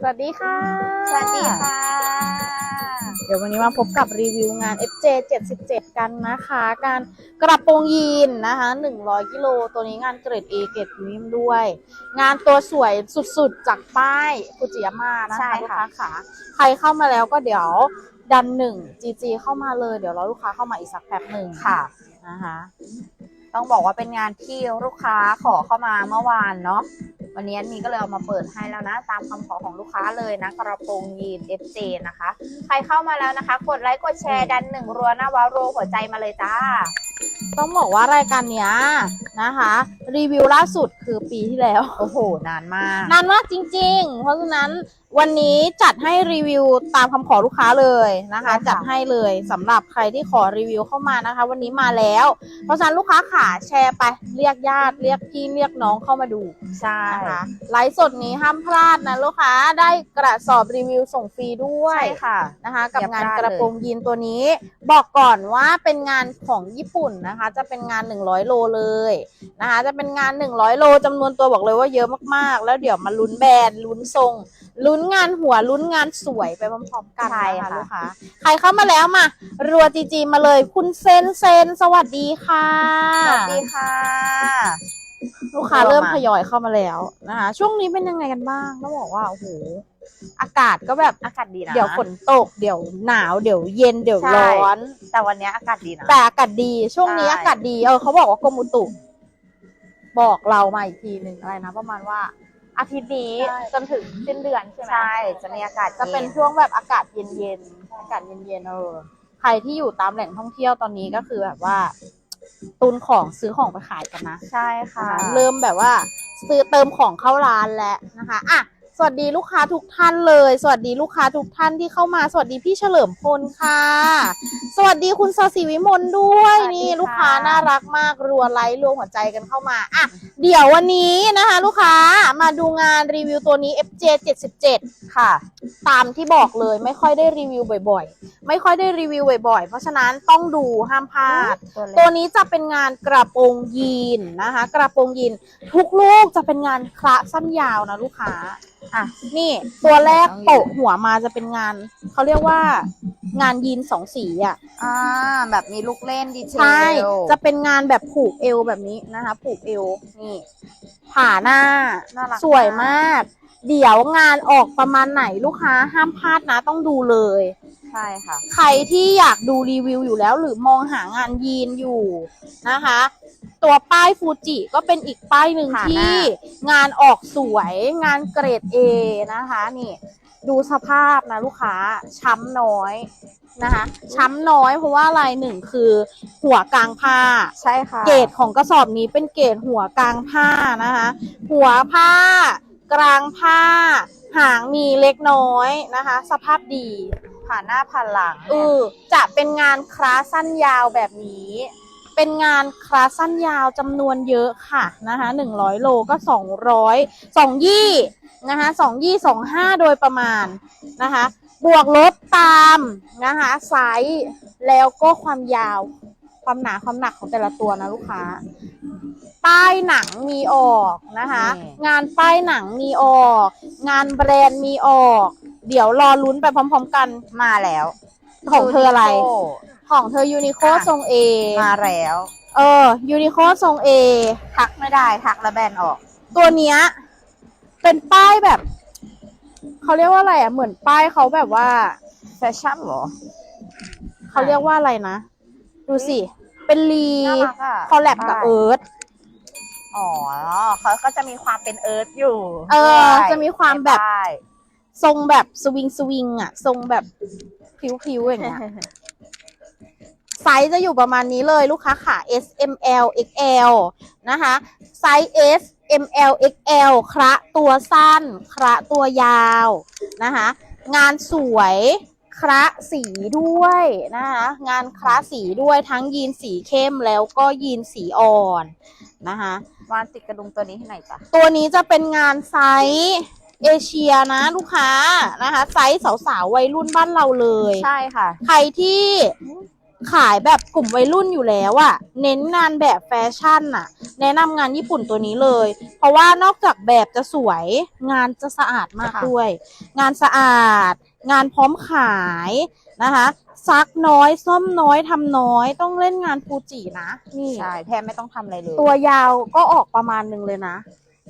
สวัสดีค่ะ สวัสดีค่ะ เดี๋ยววันนี้มาพบกับรีวิวงาน FJ 77 กันนะคะ การกระโปรงยีนนะคะ 100 กิโล ตัวนี้งานเกรด A เกรดพรีเมียมด้วย งานตัวสวยสุดๆ จากป้ายฟูจิยาม่านะใช่คะลูกค่ะค้าขาใครเข้ามาแล้วก็เดี๋ยวดันหนึ่ง GG เข้ามาเลย เดี๋ยวรอลูกค้าเข้ามาอีกสักแป๊บหนึ่งค่ะนะคะต้องบอกว่าเป็นงานที่ลูกค้าขอเข้ามาเมื่อวานเนาะ วันนี้อันนี้ก็เลยเอามาเปิดให้แล้วนะ ตามคำขอของลูกค้าเลยนะ กระโปรงยีน FJ นะคะ ใครเข้ามาแล้วนะคะ กดไลค์กดแชร์ดันหนึ่งรัวหน้าว้าวรัวหัวใจมาเลยจ้า ต้องบอกว่ารายการเนี้ยนะคะ รีวิวล่าสุดคือปีที่แล้ว โอ้โห นานมาก นานมากจริง ๆ เพราะฉะนั้น วันนี้จัดให้รีวิวตามคำขอลูกค้าเลยนะคะใช่ค่ะจัดให้เลยสำหรับใครที่ขอรีวิวเข้ามานะคะ วันนี้มาแล้ว เพราะฉะนั้นลูกค้าขาแชร์ไปเรียกญาติเรียกพี่เรียกน้องเข้ามาดูใช่นะคะไลฟ์สดนี้ห้ามพลาดนะลูกค้าได้กระสอบรีวิวส่งฟรีด้วยใช่ค่ะนะคะ กับอย่าพงานลาดกระโปรงยีนตัวนี้ บอกก่อนว่าเป็นงานของญี่ปุ่นนะคะ จะเป็นงาน 100 โลเลยนะคะ จะเป็นงาน 100 โลจำนวนตัวบอกเลยว่าเยอะมากๆ แล้วเดี๋ยวมาลุ้นแบรนด์ลุ้นทรง ลุ้นงานหัวลุ้นงานสวยไปพร้อมๆกันใช่นะคะค่ะ ลูกค้าใครเข้ามาแล้วมา รัวจีจีมาเลย คุณเซนเซนสวัสดีค่ะ สวัสดีค่ะ ลูกค้ารัวมาเริ่มทยอยเข้ามาแล้วนะคะ ช่วงนี้เป็นยังไงกันบ้างต้องบอกว่าโอ้โหอากาศก็แบบอากาศดีนะ เดี๋ยวฝนตกเดี๋ยวหนาวเดี๋ยวเย็นเดี๋ยวใช่ร้อน แต่วันนี้อากาศดีนะ แต่อากาศดีช่วงนี้ใช่อากาศดีเออเขาบอกว่ากรมอุตุ บอกเรามาอีกทีหนึ่งอะไรนะ ประมาณว่า อาทิตย์นี้ใช่ จนถึงสิ้นเดือนใช่ไหมใช่จะมีอากาศจะเป็นช่วงแบบอากาศเย็นๆอากาศเย็นๆเออใครที่อยู่ตามแหล่งท่องเที่ยวตอนนี้ก็คือแบบว่า ตุนของซื้อของไปขายกันนะ ใช่ค่ะนะคะเริ่มแบบว่า ซื้อเติมของเข้าร้านแล้วนะคะอะ สวัสดีลูกค้าทุกท่านเลย สวัสดีลูกค้าทุกท่านที่เข้ามา สวัสดีพี่เฉลิมพลค่ะ สวัสดีคุณสศิวิมลด้วยสวัสดีนี่ค่ะ ลูกค้าน่ารักมากรัวไลค์รัวหัวใจกันเข้ามาอะเดี๋ยววันนี้นะคะ ลูกค้ามาดูงานรีวิวตัวนี้ FJ 77ค่ะ ตามที่บอกเลยไม่ค่อยได้รีวิวบ่อยๆ ไม่ค่อยได้รีวิวบ่อยๆ เพราะฉะนั้นต้องดูห้ามพลาด ตัวเล็ตัวกนี้จะเป็นงานกระโปรงยีนนะคะ กระโปรงยีนทุกลูกจะเป็นงานคละสั้นยาวนะลูกค้า อะนี่ตัวแรกโปะหัวมาจะเป็นงาน เขาเรียกว่างานยีนสองสีอะ อ่า แบบมีลูกเล่นดีเทลใช่ จะเป็นงานแบบผูกเอวแบบนี้นะคะ ผูกเอว นี่ ผ่าหน้า น่ารักสวยมาก เดี๋ยวงานออกประมาณไหนลูกค้าห้ามพลาดนะต้องดูเลย ใช่ค่ะ ใครที่อยากดูรีวิวอยู่แล้ว หรือมองหางานยีนอยู่นะคะ ตัวป้ายฟูจิก็เป็นอีกป้ายหนึ่งค่ะที่ งานออกสวย งานเกรด A นะคะนี่ ดูสภาพนะลูกค้าช้ำน้อยนะคะ ช้ำน้อยเพราะว่าอะไรหนึ่งคือ หัวกลางผ้า ใช่ค่ะ เกรดของกระสอบนี้เป็นเกรดหัวกลางผ้านะคะ หัวผ้า กลางผ้า หางมีเล็กน้อยนะคะ สภาพดี ผ่านหน้าผ่านหลังเออจะเป็นงานคลาสสั้นยาวแบบนี้ เป็นงานคลาสสั้นยาวจำนวนเยอะค่ะนะคะหนึ่งร้อยโลก็สองร้อยสองยี่นะคะสองยี่สองห้าโดยประมาณนะคะ บวกลบตามนะคะไซส์แล้วก็ความยาวความหนาความหนักของแต่ละตัวนะลูกค้า ป้ายหนังมีออกนะคะนี่งานป้ายหนังมีออก งานแบรนด์มีออก เดี๋ยวรอลุ้นไปพร้อม ๆ กัน มาแล้วของเธออะไรยูนิโคของเธอยูนิโคค่ะทรงเอมาแล้ว เออยูนิโคทรงเอทักไม่ได้ทักแล้วแบนออก ตัวเนี้ยเป็นป้ายแบบเขาเรียกว่าอะไรอะเหมือนป้ายเขาแบบว่าแฟชั่นเหรอเขาเรียกว่าอะไรนะ ดูสิ เป็นลีน่ารักอะคอลแลบกับใช่เอิร์ธอ๋อเขาก็จะมีความเป็นเอิร์ธอยู่ เออด้วยจะมีความแบบใช่ ทรงแบบสวิงสวิงอะทรงแบบพิ้วๆอย่างเงี้ยไซส์จะอยู่ประมาณนี้เลยลูกค้าค่ะ S M L X L นะคะไซส์ S M L X L คระตัวสั้น คระตัวยาวนะคะงานสวยคระสีด้วยนะคะงานคระสีด้วยทั้งยีนสีเข้มแล้วก็ยีนสีอ่อนนะคะวานติดกระดุมตัวนี้ที่ไหนจ๊ะตัวนี้จะเป็นงานไซส์ เอเชียนะลูกค้านะคะ ไซส์สาวๆวัยรุ่นบ้านเราเลย ใช่ค่ะ ใครที่ขายแบบกลุ่มวัยรุ่นอยู่แล้วอะเน้นงานแบบแฟชั่นอะแนะนำงานญี่ปุ่นตัวนี้เลย เพราะว่านอกจากแบบจะสวย งานจะสะอาดมากค่ะ ด้วย งานสะอาด งานพร้อมขายนะคะซักน้อยซ่อมน้อยทำน้อย ต้องเล่นงานฟูจินะนี่ ใช่แทบไม่ต้องทำอะไรเลยตัวยาวก็ออกประมาณหนึ่งเลยนะ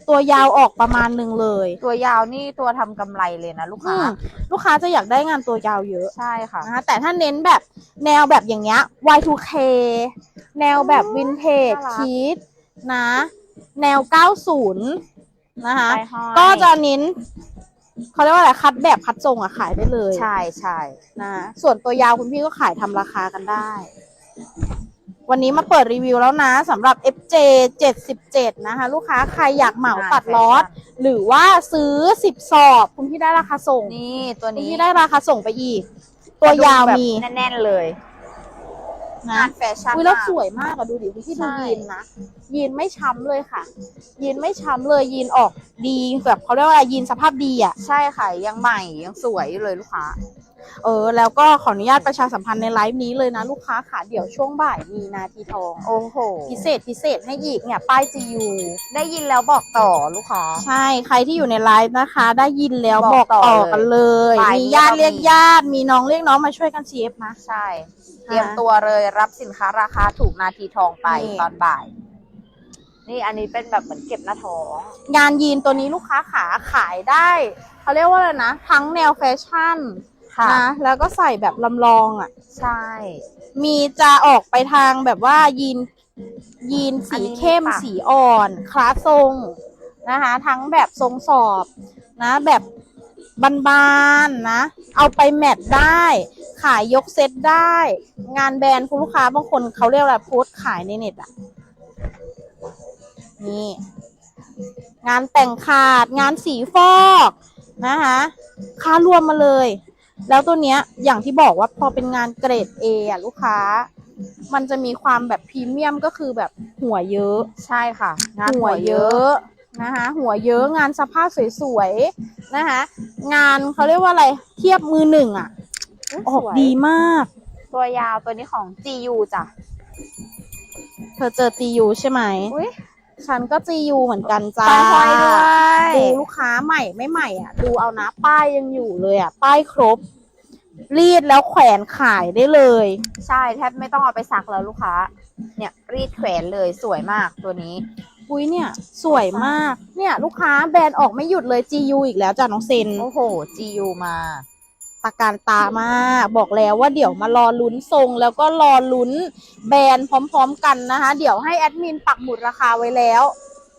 ตัวยาวออกประมาณหนึ่งเลย ตัวยาวนี่ตัวทำกำไรเลยนะลูกอืค้ามลูกค้าจะอยากได้งานตัวยาวเยอะใช่ค่ะ นะคะแต่ถ้าเน้นแบบแนวแบบอย่างเงี้ย Y2K แนวแบบวินเทจน่ารัก คิดนะ แนว 90 นะคะ ไปห้อยก็จะเน้นเขาเรียกว่าอะไรคัดแบบคัดทรงอะขายได้เลยใช่ใช่นะส่วนตัวยาวคุณพี่ก็ขายทำราคากันได้ วันนี้มาเปิดรีวิวแล้วนะสำหรับ FJ 77 นะคะ ลูกค้าใครอยากเหมาตัดลอตหรือว่าซื้อ 10 สอบ คุณพี่ได้ราคาส่งนี่ตัวคุณนี้พี่ได้ราคาส่งไปอีก ตัวยาวแบบมีแน่นๆเลยนะงานแฟชั่นอุ้ยแล้วมากสวยมากอะดูดิคุณพี่ดูใช่ยีนนะยีนไม่ช้ำเลยค่ะ ยีนไม่ช้ำเลยยีนออกดีแบบเขาเรียกว่าอะไรยีนสภาพดีอะใช่ค่ะยังใหม่ยังสวยอยู่เลยลูกค้า เออแล้วก็ขออนุญาตประชาสัมพันธ์ในไลฟ์นี้เลยนะลูกค้าค่ะเดี๋ยวช่วงบ่ายมีนาทีทองโอ้โหพิเศษพิเศษให้อีกเนี่ยป้าย GU ได้ยินแล้วบอกต่อลูกค้า ใช่ใครที่อยู่ในไลฟ์นะคะ ได้ยินแล้วบบออกกต่อต่อกันเลยบ่ายมีนี้ญาติเราเรียกมี ญาติมีน้องเรียกน้องมาช่วยกัน CF นะ ใช่ เตรียมตัวเลยรับสินค้าราคาถูกนาทีทองไปนี่ ตอนบ่าย นี่อันนี้เป็นแบบเหมือนเก็บหน้าท้อง งานยีนตัวนี้ลูกค้าขาขายได้เขาเรียกว่าอะไรนะ ทั้งแนวแฟชั่น ค่ะ นะแล้วก็ใส่แบบลำลองอะ ใช่ มีจะออกไปทางแบบว่ายีนยีนอันสีนี้เข้ม ปะ สีอ่อน คลาสทรงนะคะ ทั้งแบบทรงสอบนะ แบบบานๆนะ เอาไปแมทได้ ขายยกเซตได้ งานแบรนด์คุณลูกค้าบางคนเขาเรียกอะไรโพสต์ขายในเน็ตอะนี่ งานแต่งขาด งานสีฟอกนะคะค่ารวมมาเลย แล้วตัวเนี้ยอย่างที่บอกว่าพอเป็นงานเกรด A อะลูกค้า มันจะมีความแบบพรีเมียมก็คือแบบหัวเยอะใช่ค่ะ งานหัหัววเยเยออะะนะคะหัวเยอะงานสภาพสวยๆนะคะงานเขาเรียกว่าอะไรเทียบมือหนึ่งอะออกสวยดีมาก ตัวยาวตัวนี้ของ GU จ้ะ เธอเจอตียูใช่ไหมอุ้ย ฉันก็จียูเหมือนกันจ้าปลายห้อยด้วยดูลูกค้าใหม่ไม่ใหม่อะ ดูเอานะป้ายยังอยู่เลยอะ ป้ายครบ รีดแล้วแขวนขายได้เลย ใช่แทบไม่ต้องเอาไปซักแล้วลูกค้า เนี่ยรีดแขวนเลยสวยมากตัวนี้อุ้ยเนี่ยสวยมาก เนี่ย ลูกค้าแบรนด์ออกไม่หยุดเลย GU อีกแล้วจ้ะน้องเซน โอ้โห GU มา ตะการตามากบอกแล้วว่าเดี๋ยวมารอลุ้นทรง แล้วก็รอลุ้นแบรนด์พร้อม ๆ กันนะคะ เดี๋ยวให้แอดมินปักหมุดราคาไว้แล้ว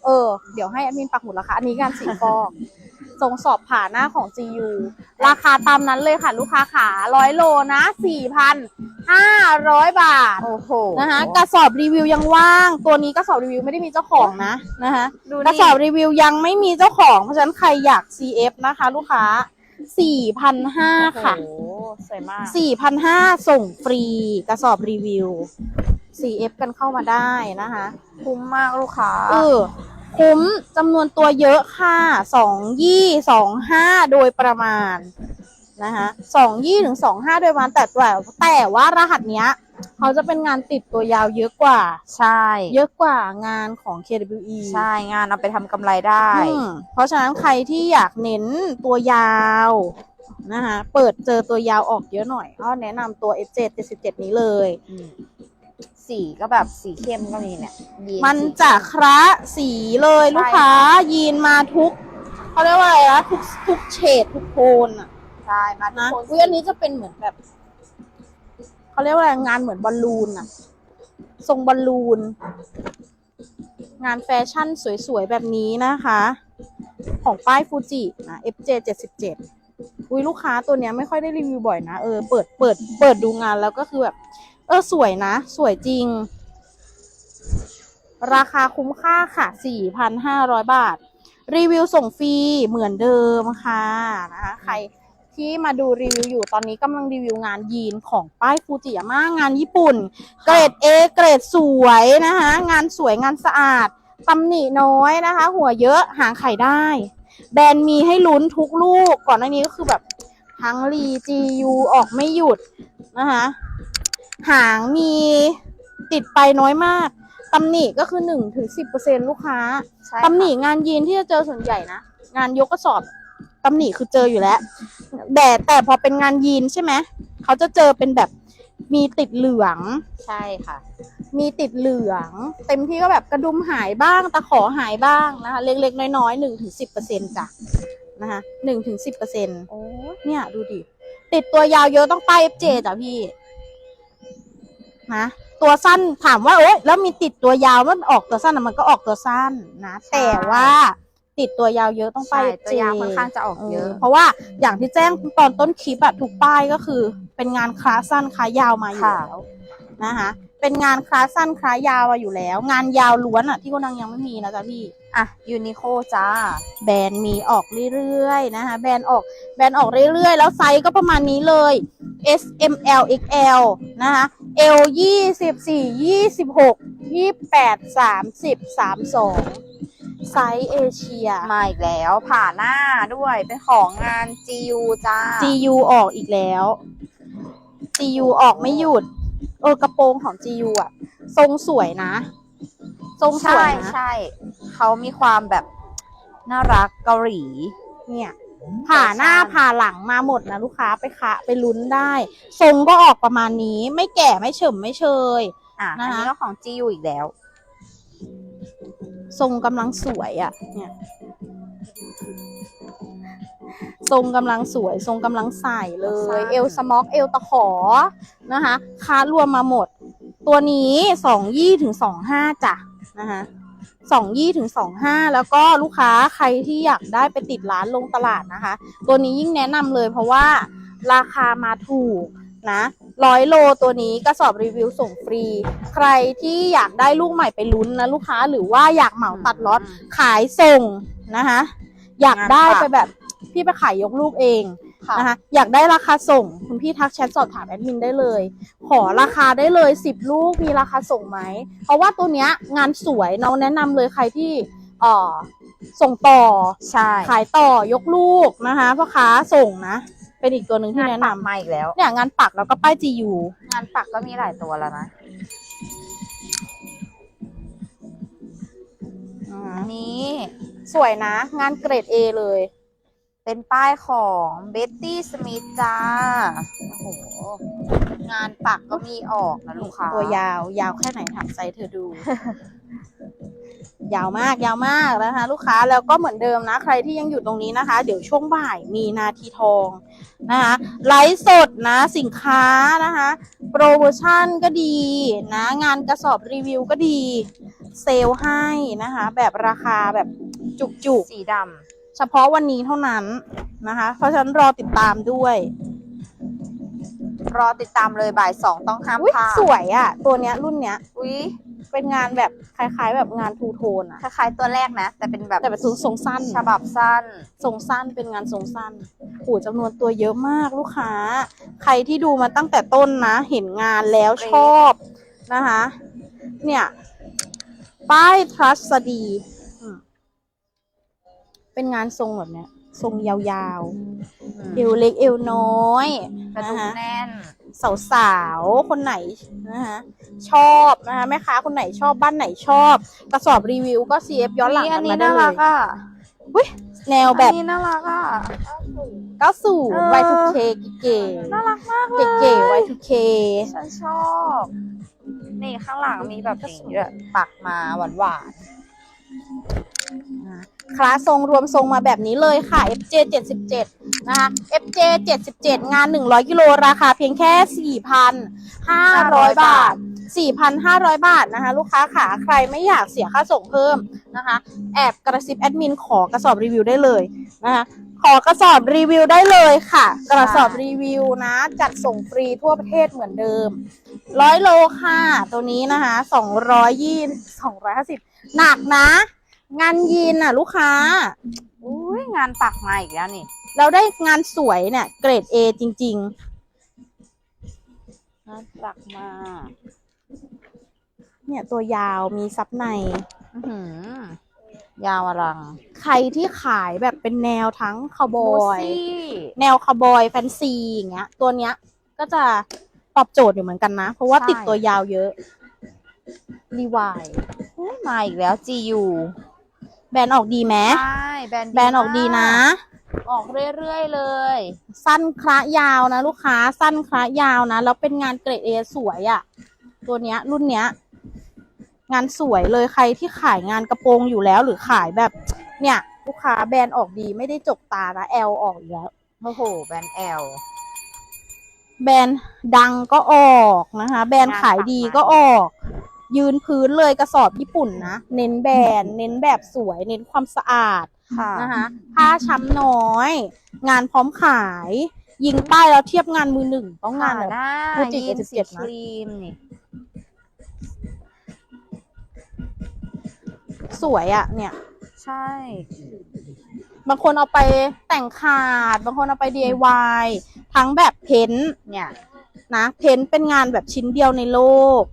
เออ เดี๋ยวให้แอดมินปักหมุดราคาอันนี้งานสีฟอกทรงสอบผ่าหน้าของ GU ราคาตามนั้นเลยค่ะ ลูกค้าขาร้อยโลนะ4,500 บาท โอ้โห นะคะกระสอบรีวิวยังว่าง ตัวนี้กระสอบรีวิวไม่ได้มีเจ้าของนะนะคะดูกระนี่สอบรีวิวยังไม่มีเจ้าของ เพราะฉะนั้นใครอยาก CF นะคะ ลูกค้า 4,500ค่ะโอ้โหสวยมาก4,500ส่งฟรีกระสอบรีวิว CF กันเข้ามาได้นะคะ คุ้มมากลูกค้า เออ คุ้มจำนวนตัวเยอะค่ะสองยี่สองห้าโดยประมาณนะคะสองยี่ถึงสองห้าโดยประมาณแต่แต่แต่ว่ารหัสเนี้ย เขาจะเป็นงานติดตัวยาวเยอะกว่า ใช่ เยอะกว่างานของ KWE ใช่งานเอาไปทำกำไรได้อืมเพราะฉะนั้นใครที่อยากเน้นตัวยาวนะคะเปิดเจอตัวยาวออกเยอะหน่อยก็แนะนำตัว S7 77 นี้เลยอืมสีก็แบบสีเข้มก็มีเนี่ยยีมันสีจะคระสีเลยใช่ลูกค้า ยีนมาทุกเขาเรียกว่าอะไรนะทุกทุกเฉดทุกโทนอะใช่มาทุกนะคนอุ้ยอันนี้จะเป็นเหมือนแบบ เขาเรียกว่าอะไรงานเหมือนบอลลูนอะทรงบอลลูน งานแฟชั่นสวยๆ แบบนี้นะคะ ของป้ายฟูจินะ FJ 77อุ้ยลูกค้าตัวเนี้ยไม่ค่อยได้รีวิวบ่อยนะ เออเปิดเปิดเปิดดูงานแล้วก็คือแบบ เออสวยนะ สวยจริง ราคาคุ้มค่าค่ะ 4,500 บาท รีวิวส่งฟรีเหมือนเดิมค่ะนะคะใคร ที่มาดูรีวิวอยู่ตอนนี้กำลังรีวิวงานยีนของป้ายฟูจิยาม่างานญี่ปุ่น เกรด A เกรดสวยนะคะงานสวยงานสะอาดตำหนิน้อยนะคะ หัวเยอะหางไข่ได้ แบรนด์มีให้ลุ้นทุกลูกก่อนหน้านี้ก็คือแบบทั้งรีจียูออกไม่หยุดนะคะหางมีติดไปน้อยมากตำหนิก็คือหนึ่งถึงสิบเปอร์เซ็นลูกค้าใช่ตำหนิงานยีนที่จะเจอส่วนใหญ่นะ งานยกกระสอบตำหนิคือเจออยู่แล้ว แต่แต่พอเป็นงานยีนใช่ไหมเขาจะเจอเป็นแบบมีติดเหลือง ใช่ค่ะ มีติดเหลือง เต็มที่ก็แบบกระดุมหายบ้างตะขอหายบ้างนะคะ เล็กๆ น้อยๆหนึ่งถึงสิบเปอร์เซ็นจ้ะนะคะหนึ่งถึงสิบเปอร์เซ็นโอ้เนี่ยดูดิ ติดตัวยาวเยอะต้องป้าย FJ จ้ะพี่นะตัวสั้นถามว่าโอ๊ยแล้วมีติดตัวยาวมันออกตัวสั้นอะมันก็ออกตัวสั้นนะ แต่ว่า ติดตัวยาวเยอะต้องป้ายใช่ FJ ตัวยาวค่อนข้างจะออกเยอะ เพราะว่าอย่างที่แจ้งตอนต้นคลิปอะทุกป้ายก็คือ เป็นงานคลาสสั้นคลายาวมาอยู่ค่ะ แล้วนะคะเป็นงานคลาสสั้นคลายาวมาอยู่แล้ว งานยาวล้วนอะที่ก็นังยังไม่มีนะจ๊ะพี่ อะยูนิโคจ้า แบรนด์มีออกเรื่อยๆนะคะแบรนด์ออกแบรนด์ออกเรื่อยๆ แล้วไซส์ก็ประมาณนี้เลย S M L X L นะคะ L ยี่สิบสี่ยี่สิบหกยี่แปดสามสิบสามสอง ไซส์เอเชีย มาอีกแล้วผ่าหน้าด้วยเป็นของงาน GU จ้า GU ออกอีกแล้ว GU ออกไม่หยุด เออกระโปรงของ GU อะทรงสวยนะ ทรงสใช่วยนะใช่เขามีความแบบน่ารักเกาหลี เนี่ย ผ่าหน้าผ่าหลังมาหมดนะลูกค้าไปคะไปลุ้นได้ ทรงก็ออกประมาณนี้ไม่แก่ไม่เฉมไม่เชย อะนะคะ อันนี้ก็ของ GU อีกแล้ว ทรงกำลังสวยอะ่ะ เนี่ยทรงกำลังสวย ทรงกำลังใส่เลย เอลสม็อก เอลตะขอนะคะค้ารวมมาหมด ตัวนี้สองยี่ถึงสองห้าจ้ะนะคะสองยี่ถึงสองห้าแล้วก็ลูกค้าใครที่อยากได้ไปติดร้านลงตลาดนะคะ ตัวนี้ยิ่งแนะนำเลยเพราะว่าราคามาถูก นะร้อยโลตัวนี้กระสอบรีวิวส่งฟรี ใครที่อยากได้ลูกใหม่ไปลุ้นนะลูกค้าหรือว่าอยากเหมาตัดล็อตขายส่งนะคะอยากได้งานปักไปแบบพี่ไปขายยกลูกเองค่ะนะคะอยากได้ราคาส่งคุณพี่ทักแชทสอบถามแอดมินได้เลย ขอราคาได้เลยสิบลูกมีราคาส่งไหม เพราะว่าตัวเนี้ยงานสวยน้องแนะนำเลยใครที่เอ่อส่งต่อใช่ขายต่อยกลูกนะคะพ่อค้าส่งนะ เป็นอีกตัวหนึ่งที่งานแนะปักนำมาอีกแล้ว เนี่ยงานปักแล้วก็ป้าย GU งานปักก็มีหลายตัวแล้วนะนะคะอันนี้ สวยนะ งานเกรด A เลย เป็นป้ายของเบตตี้สมิธจ้า โอ้โห งานปักก็มีออกนะลูกค้าตัวยาว ยาวแค่ไหนถามใจเธอดู ยาวมากยาวมากนะคะลูกค้าแล้วก็เหมือนเดิมนะ ใครที่ยังอยู่ตรงนี้นะคะ เดี๋ยวช่วงบ่ายมีนาทีทองนะคะไลฟ์สดนะสินค้านะคะโปรโมชั่นก็ดีนะงานกระสอบรีวิวก็ดี เซลล์ให้นะคะ แบบราคาแบบจุกๆสีดเฉพาะวันนี้เท่านั้นนะคะ เพราะฉะนั้นรอติดตามด้วยำรอติดตามเลยบ่ายสองต้องห้ามอุ๊ยพลาดสวยอะ่ะ ตัวเนี้ยรุ่นเนี้ยอุ้ย เป็นงานแบบคล้ายๆ แบบงานทูโทนอะคล้ายๆตัวแรกนะ แต่เป็นแบบแต่เป็นทรงทรงสั้นฉบับสั้น ทรงสั้นเป็นงานทรงสั้นโหจำนวนตัวเยอะมากลูกค้า ใครที่ดูมาตั้งแต่ต้นนะ เห็นงานแล้วชอบนะคะ เนี่ย ป้ายทรัสดีอืมเป็นงานทรงแบบเนี้ย ทรงยาวๆ เอวเล็กเอวน้อยกระนะดุมคะแน่น สาวๆ คนไหนนะคะชอบนะคะแม่ค้าคนไหนชอบบ้านไหนชอบ กระสอบรีวิวก็ CF ย้อนหลังอักันนี้มาได้น่าเลรัยกอะแนวแบบ อันนี้น่ารักอะ 90เออ Y2K เก๋น่ารักมากเลยๆเก๋ๆ Y2K ฉันชอบ นี่ข้างหลังมีแบบอย่างนี้ด้วยปักมาหวานหวานคลาสทรงรวมทรงมาแบบนี้เลยค่ะ FJ 77 นะคะ FJ 77 งาน 100กิโลราคาเพียงแค่ 4,500 บาท 4,500 บาทนะคะ ลูกค้าขาใครไม่อยากเสียค่าส่งเพิ่มนะคะ แอบกระซิบแอดมินขอกระสอบรีวิวได้เลยนะคะขอกระสอบรีวิวได้เลยค่ะ กระสอบรีวิวนะ จัดส่งฟรีทั่วประเทศเหมือนเดิมร้อยโลค่ะ ตัวนี้นะคะสองร้อยยี่สองร้อยห้าสิบหนักนะ งานยีนอะ ลูกค้าอุ้ยงานปักมาอีกแล้วนี่ เราได้งานสวยเนี่ย เกรด A จริงๆงานปักมาเนี่ยตัวยาวมีซับในอื้อหือยาวอลัง ใครที่ขายแบบเป็นแนวทั้งคาวบโบอยซี่แนวคาวบอยแฟนซีอย่างเงี้ย ตัวเนี้ยก็จะตตอบโจทย์อยู่เหมือนกันนะ เพราะว่าใช่ติดตัวยาวเยอะ รีวายอุ๊ยมาอีกแล้ว GU แบรนด์ออกดีไหมใช่ แบรนด์แบรนด์ออกดีนะ ออกเรื่อยๆเลย สั้นคละยาวนะ ลูกค้าสั้นคละยาวนะ แล้วเป็นงานเกรดเอสวยอะ่ะ ตัวเนี้ยรุ่นเนี้ย งานสวยเลยใครที่ขายงานกระโปรงอยู่แล้ว หรือขายแบบ เนี่ย ลูกค้าแบรนด์ออกดีไม่ได้จกตานะแอลออกอีกแล้วโอ้โหแบรนด์ L แบรนด์ดังก็ออกนะคะ แบรนด์ขายดีก็ออก ยืนพื้นเลยกระสอบญี่ปุ่นนะ เน้นแบรนด์เน้นแบบสวย เน้นความสะอาดค่ะ นะคะผ้าช้ำน้อย งานพร้อมขาย ยิงป้ายแล้วเทียบงานมือหนึ่งต้องงานแบบหน้าฟูจิยีนสี77ครีมนี่สวยอะเนี่ย ใช่ บางคนเอาไปแต่งขาด บางคนเอาไป DIY ทั้งแบบเพ้นท์เนี่ยนะเพ้นท์เป็นงานแบบชิ้นเดียวในโลก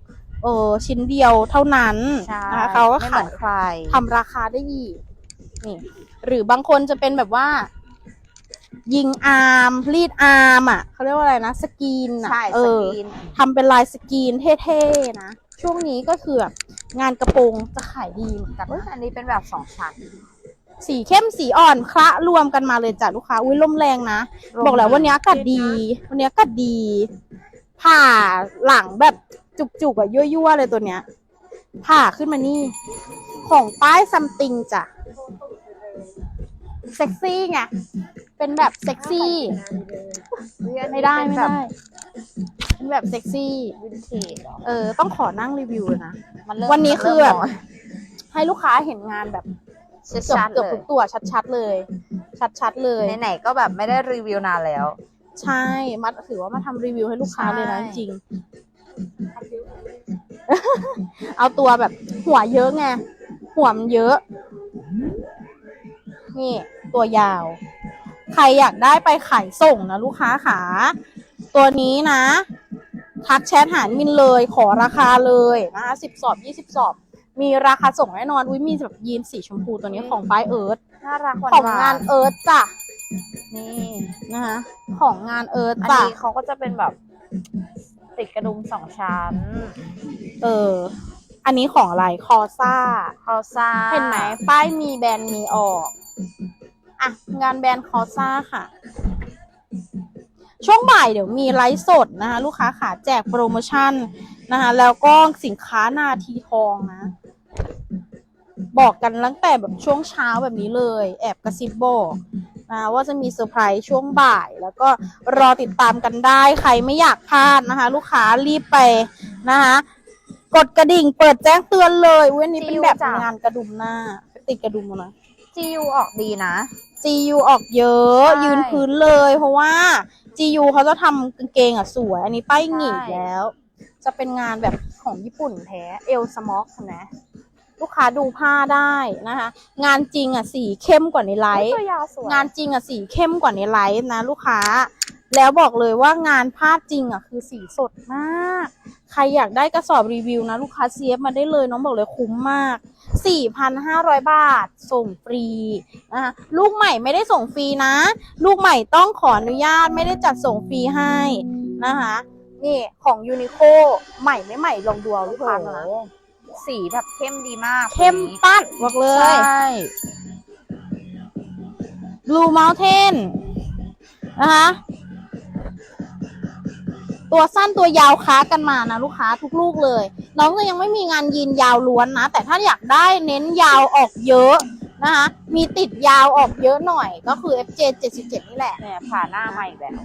เออชิ้นเดียวเท่านั้นใช่นะคะเขาก็ไม่เหขามืยอนใครทำราคาได้อีกนี่ หรือบางคนจะเป็นแบบว่า ยิงอาร์มรีดอาร์มอะเขาเรียกว่าอะไรนะ สกรีนอะใช่เอสอกรีน ทำเป็นลายสกรีนเท่ๆนะ ช่วงนี้ก็คือแบบงานกระโปรงจะขายดีเหมือนกันอุ๊ยนะ อันนี้เป็นแบบสองชั้น สีเข้มสีอ่อนคละรวมกันมาเลยจ้ะลูกค้า อุ้ยลมแรงนะบอกแล้ววันนี้อากาศดี วันนี้อากาศดี ผ่าหลังแบบจุกๆอะยั่วๆเลยตัวเนี้ย ผ่าขึ้นมานี่ ของป้ายซัมติงจ้ะ เซ็กซี่ไง เป็นแบบเซ็กซี่อุ๊ยอันนี้ไม่ได้เป็นไม่แบบได้เป็นแบบเซ็กซี่ วินเทจเหรอเออ ต้องขอนั่งรีวิวเลยนะ มันเริ่มวันนี้คือแบบเริ่มให้ลูกค้าเห็นงานแบบน้อยเกือบชัดๆเกือบเลทุยกตัวชัดๆเลย ชัดๆเลย ไหนๆก็แบบไม่ได้รีวิวนานแล้ว ใช่มาถือว่ามาทำรีวิวให้ลูกค้าเลยนะใช่ จริงๆ เอาตัวแบบหัวเยอะไง หัวมันเยอะ นี่ ตัวยาว ใครอยากได้ไปขายส่งนะลูกค้าขาตัวนี้นะ ทักแชทหามินเลยขอราคาเลยนะคะสิบสอบยี่สิบสอบ มีราคาส่งแน่นอน อุ้ยมีแบบยีนสีชมพูตัวนี้ของบายเอิร์ธน่ารักหวานของๆงานเอิร์ธจ้ะนี่นะคะของงานเอิร์ธอันจ้ะนี้เขาก็จะเป็นแบบ ติดกระดุมสองชั้นเออ อันนี้ของอะไรคอซ่า คอซ่าเห็นไหมป้ายมีแบรนด์มีออก อะ งานแบรนด์คอซ่าค่ะ ช่วงบ่ายเดี๋ยวมีไลฟ์สดนะคะ ลูกค้าขาแจกโปรโมชั่นนะคะ แล้วก็สินค้านาทีทองนะ บอกกันตั้งแต่แบบช่วงเช้าแบบนี้เลย แอบกระซิบบอกนะว่าจะมีเซอร์ไพรส์ช่วงบ่าย แล้วก็รอติดตามกันได้ ใครไม่อยากพลาดนะคะ ลูกค้ารีบไปนะคะกดกระดิ่ง เปิดแจ้งเตือนเลยอุ้ยอันนี้เป็นแบบงานกระดุมหน้าติดกระดุมมานะ GU ออกดีนะ GU ออกเยอะ ใช่ ยืนพื้นเลย เพราะว่า GU เขาจะทำกางเกงอะสวย อันนี้ป้ายหงิกใช่แล้ว จะเป็นงานแบบของญี่ปุ่นแท้เอลสม็อกนะลูกค้าดูผ้าได้นะคะ งานจริงอะสีเข้มกว่าในไลฟ์ ตัวยาวสวยงานจริงอะสีเข้มกว่าในไลฟ์นะ ลูกค้า แล้วบอกเลยว่างานภาพจริงอะคือสีสดมากใค รอยากได้กระสอบรีวิวนะ ลูกค้าเซียฟมาได้เลยน้องบอกเลยคุ้มมาก 4,500 บาท ส่งฟรีนะคะลูกใหม่ไม่ได้ส่งฟรีนะ ลูกใหม่ต้องขออนุญาตไม่ได้จัดส่งฟรีให้นะคะนี่ของยูนิโคใหม่ไม่ใหม่ลองดูเอาลูกโอ้ค้าโหนะสีแบบเข้มดีมาก เข้มตัวนี้ปัดบอกเลใชย่ Blue Mountain นะคะ ตัวสั้นตัวยาวค้ากันมานะลูกค้าทุกลูกเลย น้องก็ยังไม่มีงานยีนยาวล้วนนะ แต่ถ้าอยากได้เน้นยาวออกเยอะนะคะ มีติดยาวออกเยอะหน่อยก็คือ FJ 77นี่แหละเนี่ยผ่าหน้าใหม่แล้ว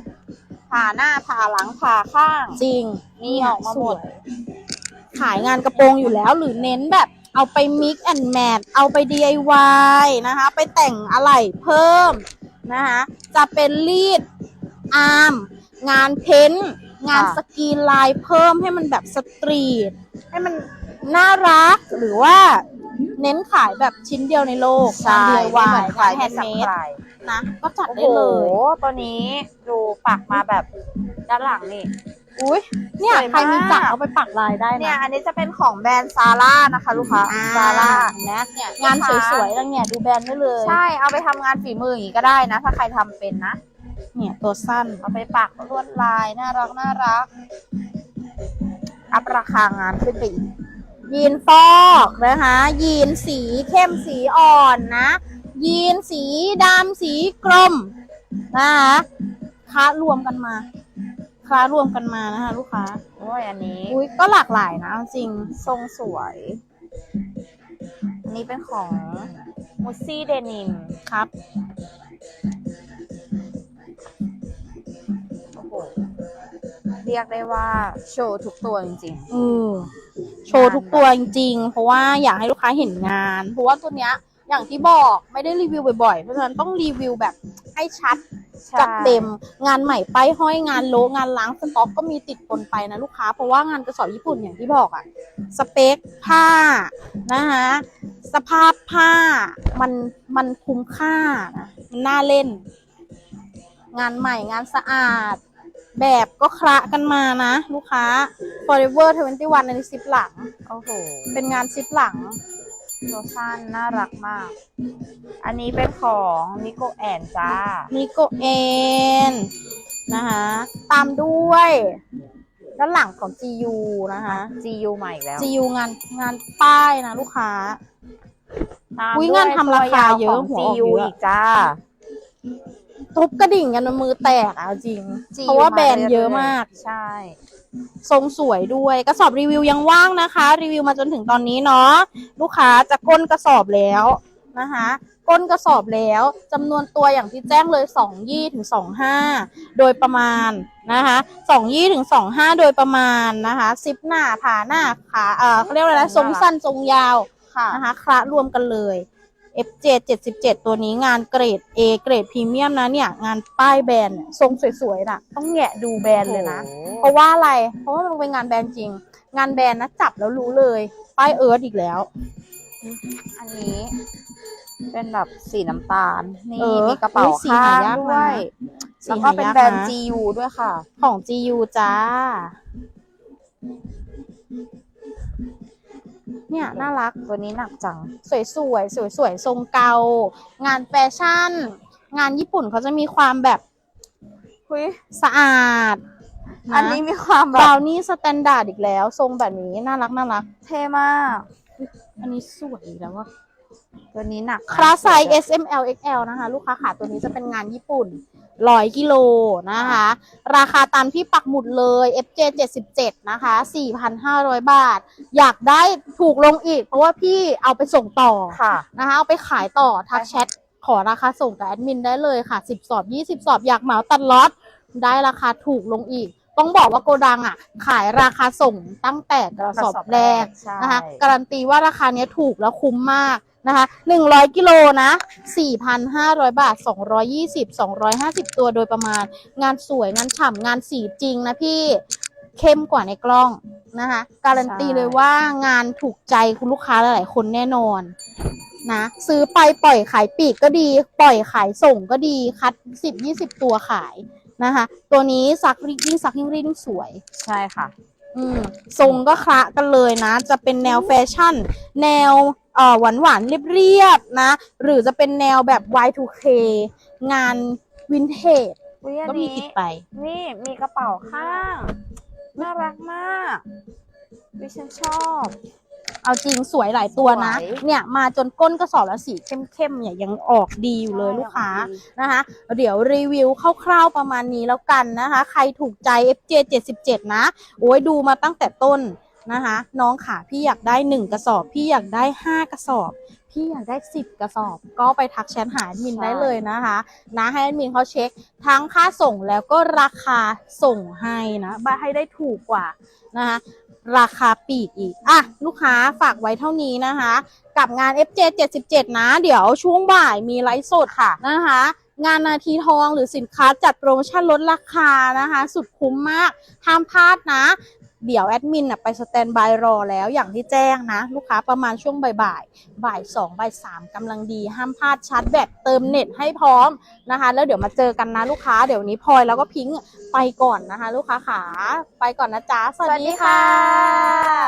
ผ่าหน้าผ่าหลังผ่าข้าง จริงนี่ออกมาหมดสวยขายงานกระโปรงอยู่แล้วหรือเน้นแบบเอาไป mix and match เอาไป DIY นะคะ ไปแต่งอะไหล่เพิ่มนะคะ จะเป็นรีดอาร์ม งานเพ้นท์ งานค่ะสกรีนลายเพิ่มให้มันแบบสตรีทให้มันน่ารักหรือว่าเน้นขายแบบชิ้นเดียวในโลกใช่งานไม่เหมื DIY อนใครงานแฮไม่นด์สัเมบดใครนะก็จัดโอ้ได้โหเลย ตัวนี้ดูปักมาแบบด้านหลังนี่ อุ้ยเนี่ยสวยมาก ใครมีจักรเอาไปปักลายได้นะเนี่ยอันนี้จะเป็นของแบรนด์ซาร่านะคะลูกค้าอ่าซาร่านะเนี่ยงานสวยๆแล้วเนี่ยดูแบรนด์ได้เลย ใช่เอาไปทำงานฝีมืออย่างนี้ก็ได้นะ ถ้าใครทำเป็นนะ เนี่ยตัวสั้นเอาไปปักลวดลายน่ารักน่ารัก อัพราคางานขึ้นไปอีกยีนฟอกนะคะ ยีนสีเข้มสีอ่อนนะ ยีนสีดำสีกรมนะคะค้ารวมกันมาค้ารวมกันมานะคะ ลูกค้าโอ้ยอันนี้ อุ้ยก็หลากหลายนะเอาจริงทรงสวย อันนี้เป็นของมูซี่เดนิมครับ รียกได้ว่าโชว์ทุกตัวจริงเออโชว์ทุกตัวจริงๆ เพราะว่าอยากให้ลูกค้าเห็นงาน เพราะว่าตัวเนี้ยอย่างที่บอกไม่ได้รีวิวบ่อยๆ เพราะฉะนั้นต้องรีวิวแบบให้ชัดๆใช่จัดเต็มงานใหม่ป้ายห้อยงานโลงานล้างสต็อกก็มีติดปนไปนะลูกค้า เพราะว่างานกระสอบญี่ปุ่นอย่างที่บอกอะสเปคผ้านะคะสภาพผ้ามันมันคุ้มค่านะมันน่าเล่น งานใหม่งานสะอาด แบบก็คละกันมานะ ลูกค้า Forever 21ในซิปหลัง โอ้โห เป็นงานซิปหลังโลชั่นน่ารักมาก อันนี้เป็นของนิโกแอนจ้า นิโกเอนนะคะตามด้วย ด้านหลังของ GU นะคะ GU ใหม่อีกแล้ว GU งานงานป้ายนะลูกค้าตามอุ๊ยด้วยงานทำราคาเยอะตัวยาวของหัวออก GU เยอะอีกจ้า ทุบกระดิ่งกันจนมือแตกอะเอาจริง GU เพราะว่าแบรนด์เยอะมาก ใช่ ทรงสวยด้วย กระสอบรีวิวยังว่างนะคะ รีวิวมาจนถึงตอนนี้เนาะลูกค้าจะก้นกระสอบแล้วนะคะ ก้นกระสอบแล้วจำนวนตัวอย่างที่แจ้งเลย2ยี่ถึง25 โดยประมาณนะคะ2ยี่ถึง25 โดยประมาณนะคะซิปหน้าผ่าหน้าขาเอ่อเขาเรียกว่าอะไรนะทรงสั้นทรงยาวค่ะ นะคะคละรวมกันเลย FJ 77 ตัวนี้งานเกรด A เกรดพรีเมียมนะเนี่ย งานป้ายแบรนด์เนี่ยทรงสวยๆน่ะต้องแงะดูแบรนด์เลยนะโอ้เพโหราะว่าอะไร เพราะว่ามันเป็นงานแบรนด์จริง งานแบรนด์นะจับแล้วรู้เลย ป้ายเอิร์ธอีกแล้ว อันนี้ เป็นแบบสีน้ำตาล นี่เออมีกระเป๋าอุ๊ยสีข้าหางยากด้วนะยสีแล้วก็เป็นหายากแบรนด์นะ GU ด้วยค่ะ ของ GU จ้า เนี่ยน่ารักตัวนี้หนักจัง สวยๆสวยๆทรงเกา งานแฟชั่น งานญี่ปุ่นเขาจะมีความแบบคุยสะอาดะอันนี้มีความแบบบราวนี่สแตนดาร์ดอีกแล้ว ทรงแบบนี้น่ารักน่ารัก เท่มาก อันนี้สวยอีกแล้วว่าตัวนี้หนักคลาสไซส์ S M L X L นะคะ ลูกค้าขาตัวนี้จะเป็นงานญี่ปุ่น ร้อยกิโลนะคะ ราคาตามที่ปักหมุดเลย FJ 77นะคะ4,500 บาท อยากได้ถูกลงอีก เพราะว่าพี่เอาไปส่งต่อค่ะนะคะเอาไปขายต่อทักแชทขอราคาส่งกับแอดมินได้เลยค่ะ 10 สอบ 20 สอบ อยากเหมาตัดล็อตได้ราคาถูกลงอีก ต้องบอกว่าโกดังอะ ขายราคาส่งตั้งแต่กระสอบแรกใช่นะคะ การันตีว่าราคาเนี้ยถูกแล้วคุ้มมาก นะคะ100กิโลนะ 4,500 บาท 220 250 ตัวโดยประมาณ งานสวยงานฉ่ำงานสีจริงนะพี่เข้มกว่าในกล้องนะคะ การันตีเลยว่างานถูกใจคุณลูกค้าหลายๆคนแน่นอนนะซื้อไปปล่อยขายปลีกก็ดี ปล่อยขายส่งก็ดีคัด 10-20 ตัวขายนะคะ ตัวนี้ซักยิ่งซักยิ่งรีดยิ่งสวยใช่ค่ะ อืมทรงก็คละกันเลยนะ จะเป็นแนวแฟชั่น แนว เอ่อหวานหวานๆเรียบๆนะ หรือจะเป็นแนวแบบ Y2K งานวินเทจอุ๊ยอันก็มีนี้ติดไป นี่มีกระเป๋าข้างน่ารักมากวิฉันชอบ เอาจริงสวยหลายตัวนะ สวย เนี่ยมาจนก้นกระสอบแล้วสีเข้มๆเนี่ยยังออกดีอยู่เลยลูกค้า นะคะเดี๋ยวรีวิวคร่าวๆประมาณนี้แล้วกันนะคะ ใครถูกใจ FJ 77 นะ โอ้ยดูมาตั้งแต่ต้น นะคะ น้องขาพี่อยากได้ 1 กระสอบ พี่อยากได้ 5 กระสอบ พี่อยากได้ 10 กระสอบ ก็ไปทักแชทหาแอดมินได้เลยนะคะนะให้แอดมินเขาเช็ค ทั้งค่าส่งแล้วก็ราคาส่งให้นะบ้าให้ได้ถูกกว่านะคะราคาปีกอีกอะลูกค้าฝากไว้เท่านี้นะคะ กับงาน FJ 77 นะ เดี๋ยวช่วงบ่ายมีไลฟ์สดค่ะนะคะงานนาทีทองหรือสินค้าจัดโปรโมชั่นลดราคานะคะ สุดคุ้มมากห้ามพลาดนะ เดี๋ยวแอดมินน่ะไปสแตนบายรอแล้วอย่างที่แจ้งนะ ลูกค้าประมาณช่วงบ่ายๆ บ่ายสองบ่ายสามกำลังดี ห้ามพลาดชาร์จแบตเติมเน็ตให้พร้อมนะคะ แล้วเดี๋ยวมาเจอกันนะลูกค้าเดี๋ยวนนี้พลอยแล้วก็พิงค์ไปก่อนนะคะ ลูกค้าขาไปก่อนนะจ๊ะสวัสดีค่ะ